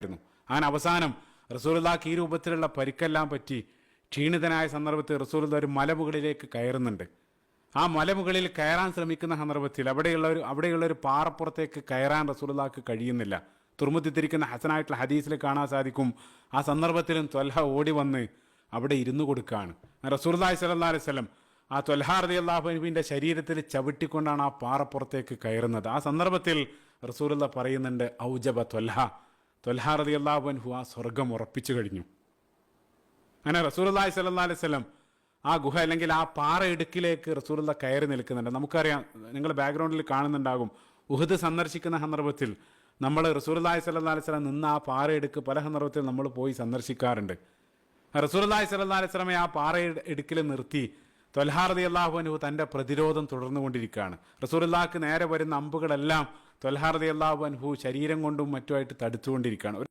ആയിരുന്നു അങ്ങനെ അവസാനം റസൂലുള്ളാക്ക് ഈ രൂപത്തിലുള്ള പരിക്കെല്ലാം പറ്റി ക്ഷീണിതനായ സന്ദർഭത്തിൽ റസൂലുള്ള ഒരു മലമുകളിലേക്ക് കയറുന്നുണ്ട്. ആ മലമുകളിൽ കയറാൻ ശ്രമിക്കുന്ന സന്ദർഭത്തിൽ അവിടെയുള്ള ഒരു അവിടെയുള്ള ഒരു പാറപ്പുറത്തേക്ക് കയറാൻ റസൂലുള്ളാക്ക് കഴിയുന്നില്ല. തുറമുത്തിരിക്കുന്ന ഹസനായിട്ടുള്ള ഹദീസിൽ കാണാൻ സാധിക്കും. ആ സന്ദർഭത്തിലും ത്വൽഹ ഓടി വന്ന് അവിടെ ഇരുന്നു കൊടുക്കുകയാണ് റസൂർദായ് സല്ലാ അലൈഹി സ്വലം ആ ത്വൽഹാർദി അള്ളാഹുബിന്റെ ശരീരത്തിൽ ചവിട്ടിക്കൊണ്ടാണ് ആ പാറപ്പുറത്തേക്ക് കയറുന്നത്. ആ സന്ദർഭത്തിൽ റസൂലുള്ള പറയുന്നുണ്ട് ഔജബ ത്വൽഹ അള്ളാഹു അള്ളാഹുബൻഹു ആ സ്വർഗം ഉറപ്പിച്ചു കഴിഞ്ഞു. അങ്ങനെ റസൂലുള്ളാഹി സല്ലാ വസല്ലം ആ ഗുഹ അല്ലെങ്കിൽ ആ പാറ ഇടുക്കിലേക്ക് റസൂലുള്ള കയറി നിൽക്കുന്നുണ്ട്. നമുക്കറിയാം നിങ്ങൾ ബാക്ക്ഗ്രൗണ്ടിൽ കാണുന്നുണ്ടാകും ഉഹദ് സന്ദർശിക്കുന്ന സന്ദർഭത്തിൽ നമ്മൾ റസൂലുള്ളാഹി സല്ലാ വസല്ലം നിന്ന് ആ പാറ എടുക്ക് പല സന്ദർഭത്തിൽ നമ്മൾ പോയി സന്ദർശിക്കാറുണ്ട്. റസൂലുള്ളാഹി സല്ലാ അലൈഹി സ്വലമെ ആ പാറ ഇടുക്കിൽ നിർത്തി തൊൽഹാർദി അള്ളാഹു അനുഹു തന്റെ പ്രതിരോധം തുടർന്നുകൊണ്ടിരിക്കുകയാണ്. റസൂലുള്ളാഹിക്ക് നേരെ വരുന്ന അമ്പുകളെല്ലാം തൊൽഹാർദി അള്ളാഹു അനുഹു ശരീരം കൊണ്ടും മറ്റുമായിട്ട് തടുത്തുകൊണ്ടിരിക്കുകയാണ്.